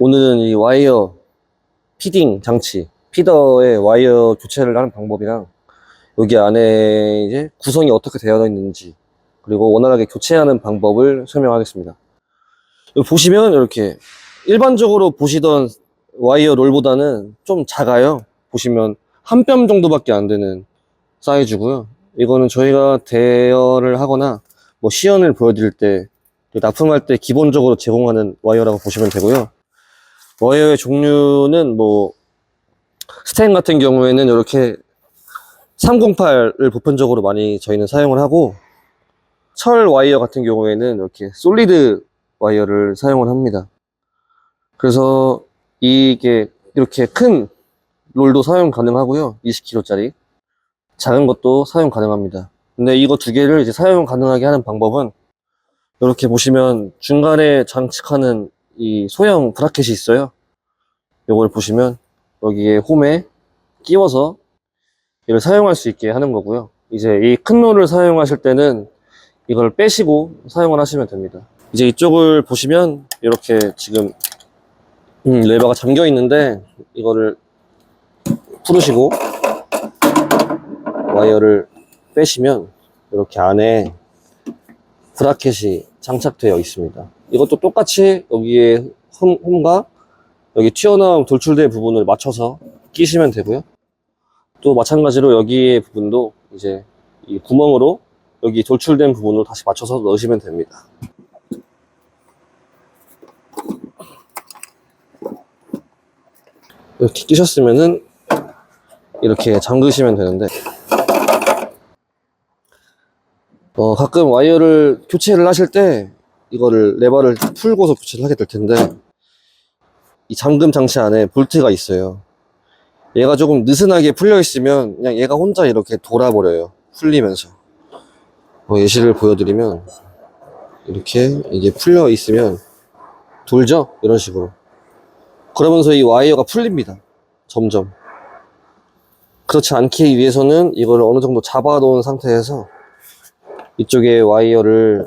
오늘은 이 와이어 피딩 장치, 피더의 와이어 교체를 하는 방법이랑 여기 안에 이제 구성이 어떻게 되어 있는지 그리고 원활하게 교체하는 방법을 설명하겠습니다. 보시면 이렇게 일반적으로 보시던 와이어 롤보다는 좀 작아요. 보시면 한 뼘 정도밖에 안 되는 사이즈고요. 이거는 저희가 대여를 하거나 뭐 시연을 보여드릴 때 납품할 때 기본적으로 제공하는 와이어라고 보시면 되고요. 와이어의 종류는 뭐 스텐 같은 경우에는 이렇게 308을 보편적으로 많이 저희는 사용을 하고 철 와이어 같은 경우에는 이렇게 솔리드 와이어를 사용을 합니다. 그래서 이게 이렇게 큰 롤도 사용 가능하고요. 20kg짜리. 작은 것도 사용 가능합니다. 근데 이거 두 개를 이제 사용 가능하게 하는 방법은 이렇게 보시면 중간에 장착하는 이 소형 브라켓이 있어요. 이걸 보시면 여기에 홈에 끼워서 이걸 사용할 수 있게 하는 거고요. 이제 이 큰 롤을 사용하실 때는 이걸 빼시고 사용을 하시면 됩니다. 이제 이쪽을 보시면 이렇게 지금 음, 레버가 잠겨 있는데 이거를 풀으시고 와이어를 빼시면 이렇게 안에 브라켓이 장착되어 있습니다. 이것도 똑같이 여기에 홈, 홈과 여기 튀어나온 돌출된 부분을 맞춰서 끼시면 되고요. 또 마찬가지로 여기의 부분도 이제 이 구멍으로 여기 돌출된 부분으로 다시 맞춰서 넣으시면 됩니다. 이렇게 끼셨으면은 이렇게 잠그시면 되는데 어, 가끔 와이어를 교체를 하실 때 이거를 레버를 풀고서 교체를 하게 될 텐데 이 잠금 장치 안에 볼트가 있어요. 얘가 조금 느슨하게 풀려 있으면 그냥 얘가 혼자 이렇게 돌아버려요. 풀리면서. 어, 예시를 보여드리면 이렇게 이게 풀려 있으면 돌죠? 이런 식으로. 그러면서 이 와이어가 풀립니다. 점점. 그렇지 않기 위해서는 이걸 어느 정도 잡아 놓은 상태에서 이쪽에 와이어를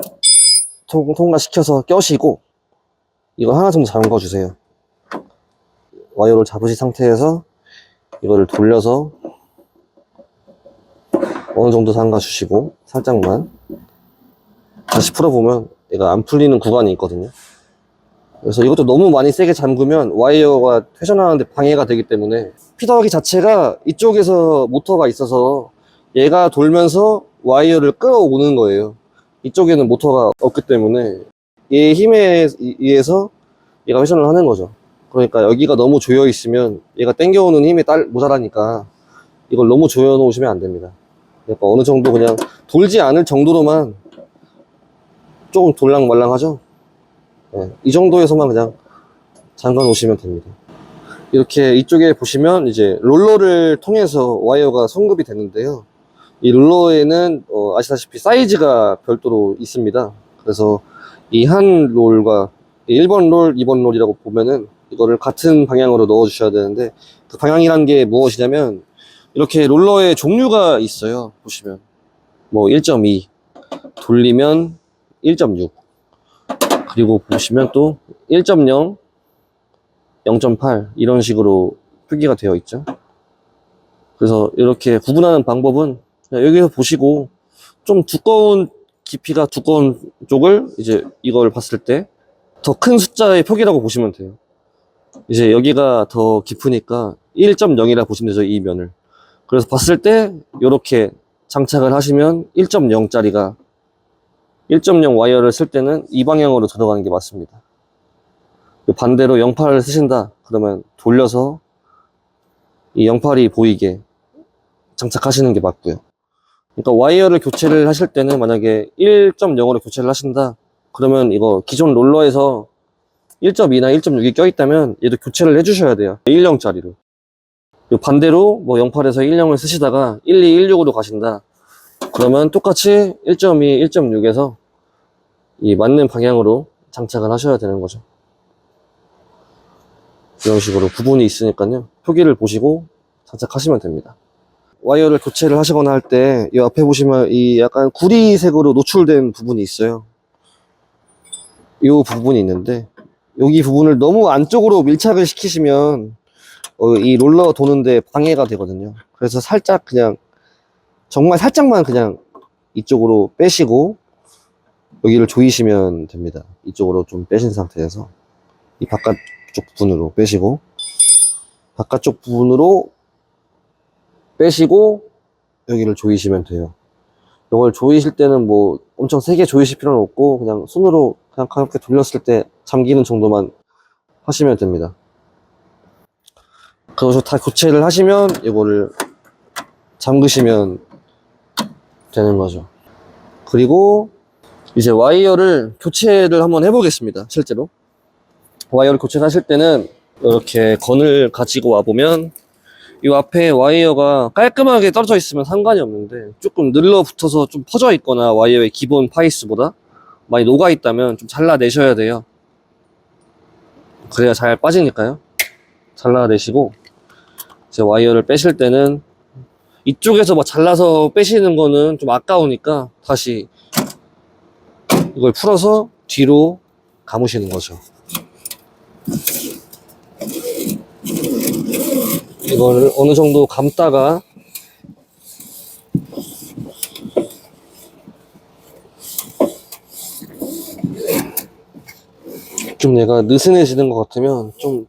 통, 통과시켜서 껴시고 이거 하나 정도 잠궈 주세요. 와이어를 잡으신 상태에서 이거를 돌려서 어느 정도 잠가 주시고 살짝만 다시 풀어보면 얘가 안 풀리는 구간이 있거든요. 그래서 이것도 너무 많이 세게 잠그면 와이어가 회전하는데 방해가 되기 때문에 피더기 자체가 이쪽에서 모터가 있어서 얘가 돌면서 와이어를 끌어오는 거예요. 이쪽에는 모터가 없기 때문에 얘 힘에 의해서 얘가 회전을 하는 거죠. 그러니까 여기가 너무 조여 있으면 얘가 당겨오는 힘이 딸, 모자라니까 이걸 너무 조여 놓으시면 안 됩니다. 그러니까 어느 정도 그냥 돌지 않을 정도로만 조금 돌랑말랑하죠? 네, 이 정도에서만 그냥 잠가 놓으시면 됩니다. 이렇게 이쪽에 보시면 이제 롤러를 통해서 와이어가 성급이 되는데요. 이 롤러에는 어, 아시다시피 사이즈가 별도로 있습니다. 그래서 이 한 롤과 1번 롤, 2번 롤이라고 보면은 이거를 같은 방향으로 넣어 주셔야 되는데 그 방향이란 게 무엇이냐면 이렇게 롤러의 종류가 있어요. 보시면 뭐 1.2 돌리면 1.6 그리고 보시면 또 1.0 0.8 이런 식으로 표기가 되어 있죠. 그래서 이렇게 구분하는 방법은 여기서 보시고 좀 두꺼운 깊이가 두꺼운 쪽을 이제 이걸 봤을 때 더 큰 숫자의 표기라고 보시면 돼요. 이제 여기가 더 깊으니까 1.0이라 보시면 되죠, 이 면을. 그래서 봤을 때 이렇게 장착을 하시면 1.0짜리가 1.0 와이어를 쓸 때는 이 방향으로 들어가는 게 맞습니다. 반대로 08을 쓰신다 그러면 돌려서 이 08이 보이게 장착하시는 게 맞고요. 그러니까 와이어를 교체를 하실 때는 만약에 1.0으로 교체를 하신다 그러면 이거 기존 롤러에서 1.2나 1.6이 껴있다면 얘도 교체를 해주셔야 돼요. 10짜리로. 반대로 뭐 08에서 10을 쓰시다가 12, 16으로 가신다. 그러면 똑같이 1.2, 1.6에서 이 맞는 방향으로 장착을 하셔야 되는 거죠. 이런 식으로 구분이 있으니까요. 표기를 보시고 장착하시면 됩니다. 와이어를 교체를 하시거나 할 때 이 앞에 보시면 이 약간 구리색으로 노출된 부분이 있어요. 이 부분이 있는데 여기 부분을 너무 안쪽으로 밀착을 시키시면 어, 이 롤러 도는데 방해가 되거든요. 그래서 살짝 그냥 정말 살짝만 그냥 이쪽으로 빼시고 여기를 조이시면 됩니다. 이쪽으로 좀 빼신 상태에서 이 바깥쪽 부분으로 빼시고 바깥쪽 부분으로 빼시고 여기를 조이시면 돼요. 이걸 조이실 때는 뭐 엄청 세게 조이실 필요는 없고 그냥 손으로 그냥 가볍게 돌렸을 때 잠기는 정도만 하시면 됩니다. 그래서 다 교체를 하시면 이거를 잠그시면 되는 거죠. 그리고 이제 와이어를 교체를 한번 해보겠습니다. 실제로. 와이어를 교체를 하실 때는 이렇게 건을 가지고 와보면 이 앞에 와이어가 깔끔하게 떨어져 있으면 상관이 없는데 조금 늘러붙어서 좀 퍼져 있거나 와이어의 기본 파이스보다 많이 녹아 있다면 좀 잘라내셔야 돼요. 그래야 잘 빠지니까요. 잘라내시고 이제 와이어를 빼실 때는 이쪽에서 뭐 잘라서 빼시는 거는 좀 아까우니까 다시 이걸 풀어서 뒤로 감으시는 거죠. 이거를 어느 정도 감다가 좀 얘가 느슨해지는 것 같으면 좀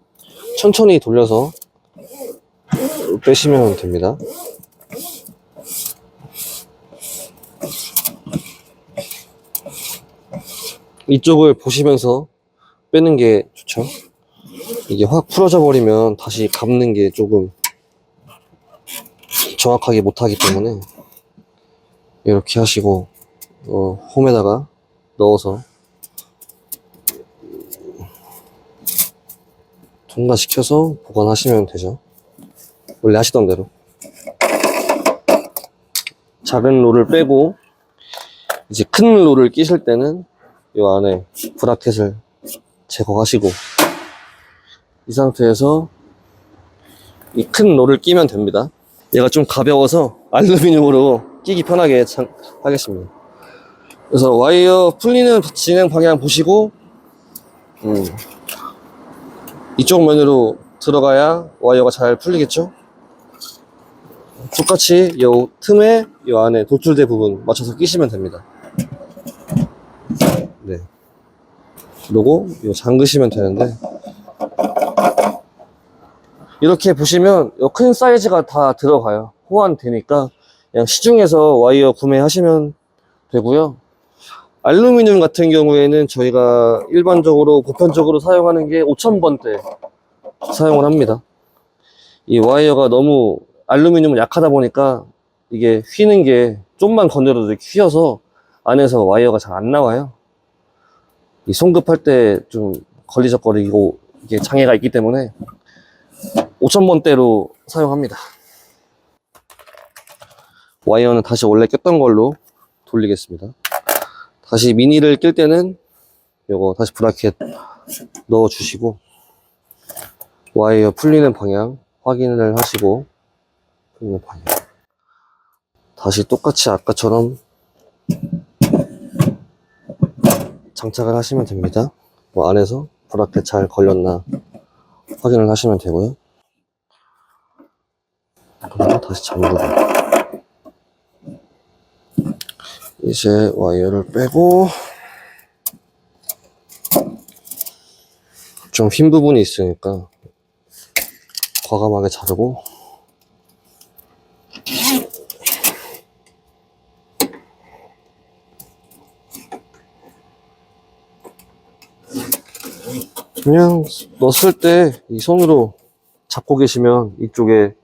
천천히 돌려서 빼시면 됩니다. 이쪽을 보시면서 빼는 게 좋죠. 이게 확 풀어져 버리면 다시 감는 게 조금 정확하게 못하기 때문에 이렇게 하시고 어, 홈에다가 넣어서 통과시켜서 보관하시면 되죠. 원래 하시던 대로 작은 롤을 빼고 이제 큰 롤을 끼실 때는 이 안에 브라켓을 제거하시고 이 상태에서 이 큰 롤을 끼면 됩니다. 얘가 좀 가벼워서 알루미늄으로 끼기 편하게 참- 하겠습니다. 그래서 와이어 풀리는 진행 방향 보시고 음, 이쪽 면으로 들어가야 와이어가 잘 풀리겠죠? 똑같이 이 틈에 이 안에 도출대 부분 맞춰서 끼시면 됩니다. 네. 그리고 이 잠그시면 되는데 이렇게 보시면 이큰 사이즈가 다 들어가요. 호환되니까 그냥 시중에서 와이어 구매하시면 되고요. 알루미늄 같은 경우에는 저희가 일반적으로 보편적으로 사용하는 게 5000번대 사용을 합니다. 이 와이어가 너무 알루미늄은 약하다 보니까 이게 휘는 게 좀만 건드려도 이렇게 휘어서 안에서 와이어가 잘 안 나와요. 이 송급할 때 좀 걸리적거리고 이게 장애가 있기 때문에 5000번대로 사용합니다. 와이어는 다시 원래 꼈던 걸로 돌리겠습니다. 다시 미니를 낄 때는 요거 다시 브라켓 넣어 주시고 와이어 풀리는 방향 확인을 하시고 풀리는 방향 다시 똑같이 아까처럼 장착을 하시면 됩니다. 뭐 안에서 브라켓 잘 걸렸나 확인을 하시면 되고요. 그리고 다시 잠그고 이제 와이어를 빼고 좀 흰 부분이 있으니까 과감하게 자르고 그냥 넣었을 때 이 손으로 잡고 계시면 이쪽에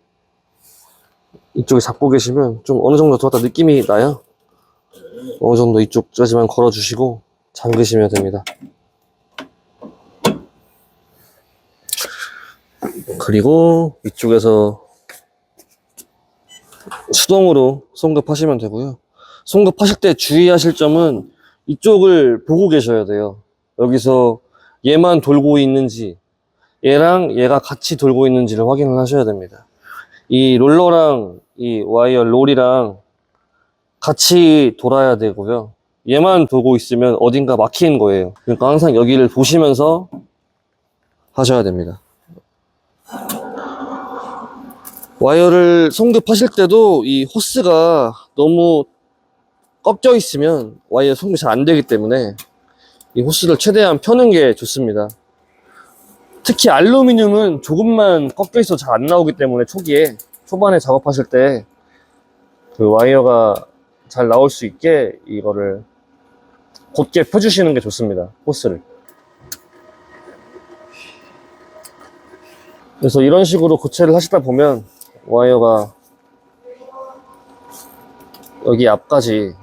이쪽에 잡고 계시면 좀 어느 정도 들었다 느낌이 나요. 어느 정도 이쪽까지만 걸어주시고 잠그시면 됩니다. 그리고 이쪽에서 수동으로 송급하시면 되고요. 송급하실 때 주의하실 점은 이쪽을 보고 계셔야 돼요. 여기서 얘만 돌고 있는지 얘랑 얘가 같이 돌고 있는지를 확인을 하셔야 됩니다. 이 롤러랑 이 와이어 롤이랑 같이 돌아야 되고요. 얘만 돌고 있으면 어딘가 막히는 거예요. 그러니까 항상 여기를 보시면서 하셔야 됩니다. 와이어를 송급하실 때도 이 호스가 너무 꺾여 있으면 와이어 송급이 잘 안 되기 때문에 이 호스를 최대한 펴는 게 좋습니다. 특히 알루미늄은 조금만 꺾여 있어 잘 안 나오기 때문에 초기에 초반에 작업하실 때 그 와이어가 잘 나올 수 있게 이거를 곧게 펴주시는 게 좋습니다. 호스를. 그래서 이런 식으로 교체를 하시다 보면 와이어가 여기 앞까지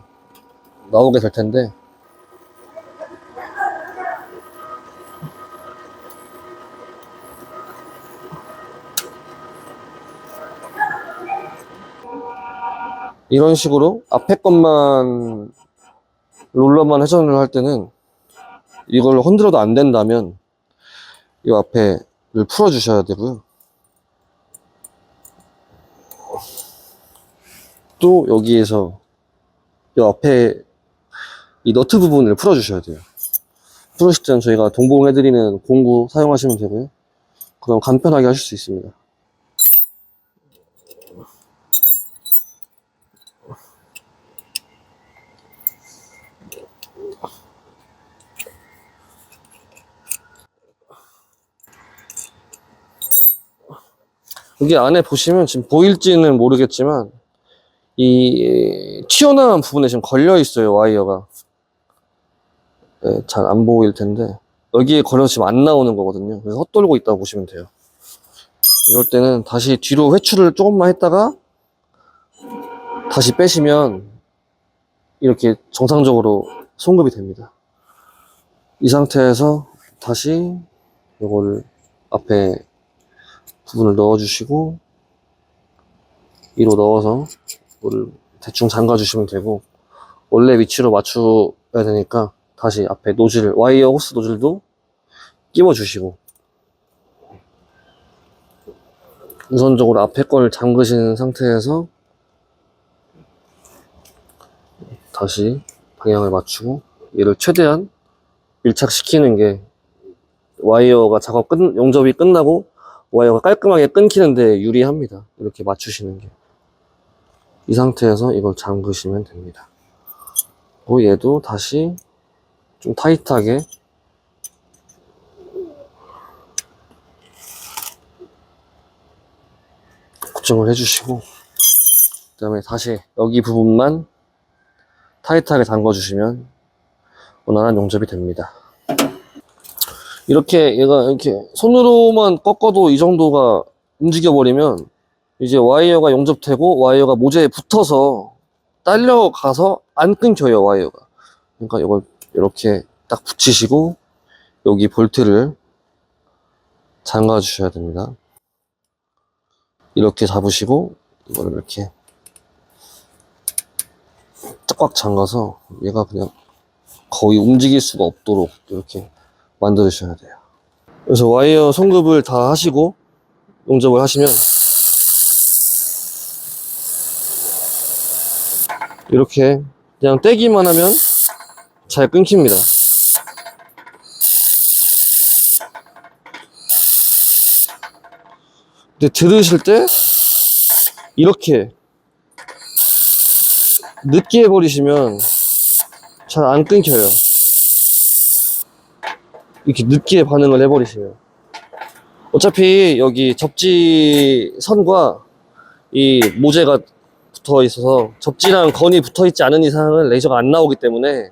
나오게 될 텐데 이런 식으로 앞에 것만 롤러만 회전을 할 때는 이걸 흔들어도 안 된다면 이 앞에를 풀어 주셔야 되고요. 또 여기에서 이 앞에 이 너트 부분을 풀어 주셔야 돼요. 풀으실 때는 저희가 동봉해드리는 공구 사용하시면 되고요. 그럼 간편하게 하실 수 있습니다. 여기 안에 보시면 지금 보일지는 모르겠지만 이 튀어나온 부분에 지금 걸려 있어요 와이어가. 네, 잘안 보일 텐데 여기에 걸려서 지금 안 나오는 거거든요. 그래서 헛돌고 있다고 보시면 돼요. 이럴 때는 다시 뒤로 회출을 조금만 했다가 다시 빼시면 이렇게 정상적으로 송급이 됩니다. 이 상태에서 다시 이거를 앞에 부분을 넣어주시고 위로 넣어서 물을 대충 잠가 주시면 되고 원래 위치로 맞춰야 되니까 다시 앞에 노즐 와이어 호스 노즐도 끼워 주시고 우선적으로 앞에 걸 잠그신 상태에서 다시 방향을 맞추고 얘를 최대한 밀착시키는 게 와이어가 작업 끝, 용접이 끝나고 와이어가 깔끔하게 끊기는데 유리합니다. 이렇게 맞추시는 게. 이 상태에서 이걸 잠그시면 됩니다. 그리고 얘도 다시 좀 타이트하게 고정을 해주시고 그 다음에 다시 여기 부분만 타이트하게 잠궈주시면 원활한 용접이 됩니다. 이렇게 얘가 이렇게 손으로만 꺾어도 이 정도가 움직여 버리면 이제 와이어가 용접되고 와이어가 모재에 붙어서 딸려가서 안 끊겨요 와이어가. 그러니까 이걸 이렇게 딱 붙이시고 여기 볼트를 잠가 주셔야 됩니다. 이렇게 잡으시고 이거를 이렇게 쫙꽉 잠가서 얘가 그냥 거의 움직일 수가 없도록 이렇게 만들으셔야 돼요. 그래서 와이어 송급을 다 하시고 용접을 하시면 이렇게 그냥 떼기만 하면 잘 끊깁니다. 근데 들으실 때 이렇게 늦게 해버리시면 잘 안 끊겨요. 이렇게 늦게 반응을 해버리시면 어차피 여기 접지 선과 이 모재가 붙어 있어서 접지랑 건이 붙어 있지 않은 이상은 레이저가 안 나오기 때문에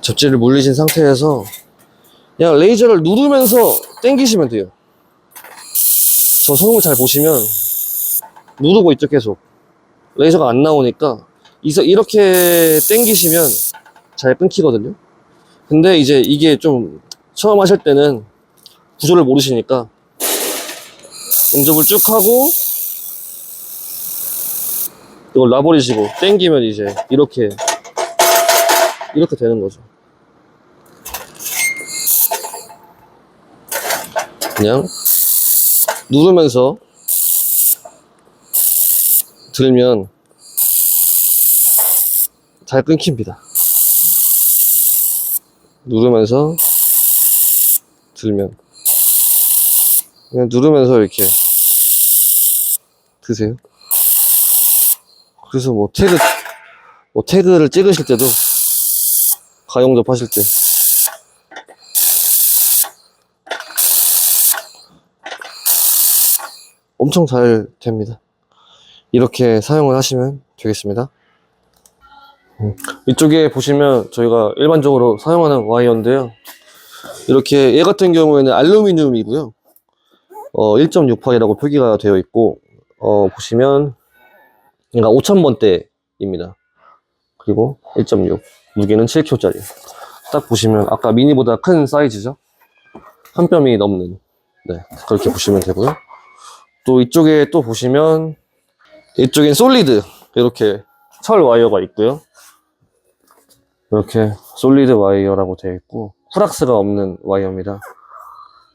접지를 물리신 상태에서 그냥 레이저를 누르면서 당기시면 돼요. 저 손을 잘 보시면 누르고 있죠 계속. 레이저가 안 나오니까. 이렇게 당기시면 잘 끊기거든요 근데 이제 이게 좀 처음 하실 때는 구조를 모르시니까 용접을 쭉 하고 이걸 놔버리시고 땡기면 이제 이렇게 이렇게 되는 거죠. 그냥 누르면서 들면 잘 끊깁니다 누르면서 들면 그냥 누르면서 이렇게 드세요. 그래서 뭐 태그, 뭐 태그를 찍으실 때도 가용접 하실 때 엄청 잘 됩니다. 이렇게 사용을 하시면 되겠습니다. 음, 이쪽에 보시면 저희가 일반적으로 사용하는 와이어인데요. 이렇게 얘 같은 경우에는 알루미늄이고요. 어, 1.68이라고 표기가 되어 있고, 어, 보시면, 얘가 5000번대입니다. 그리고 1.6. 무게는 7kg짜리. 딱 보시면, 아까 미니보다 큰 사이즈죠? 한 뼘이 넘는. 네, 그렇게 보시면 되고요. 또 이쪽에 또 보시면, 이쪽엔 솔리드. 이렇게 철 와이어가 있고요. 이렇게 솔리드 와이어라고 되어 있고, 후락스가 없는 와이어입니다.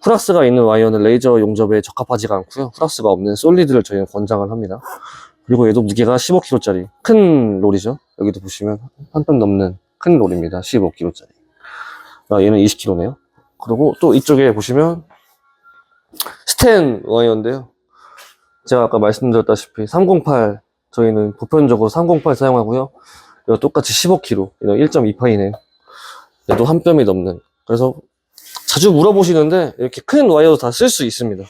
후락스가 있는 와이어는 레이저 용접에 적합하지가 않고요. 후락스가 없는 솔리드를 저희는 권장을 합니다. 그리고 얘도 무게가 15kg짜리 큰 롤이죠. 여기도 보시면 한 뼘 넘는 큰 롤입니다. 15kg짜리. 아, 얘는 20kg네요. 그리고 또 이쪽에 보시면 스텐 와이어인데요. 제가 아까 말씀드렸다시피 308 저희는 보편적으로 308 사용하고요. 이거 똑같이 15kg, 이거 1.2파이네요. 얘도 한 뼘이 넘는. 그래서 자주 물어보시는데 이렇게 큰 와이어도 다 쓸 수 있습니다.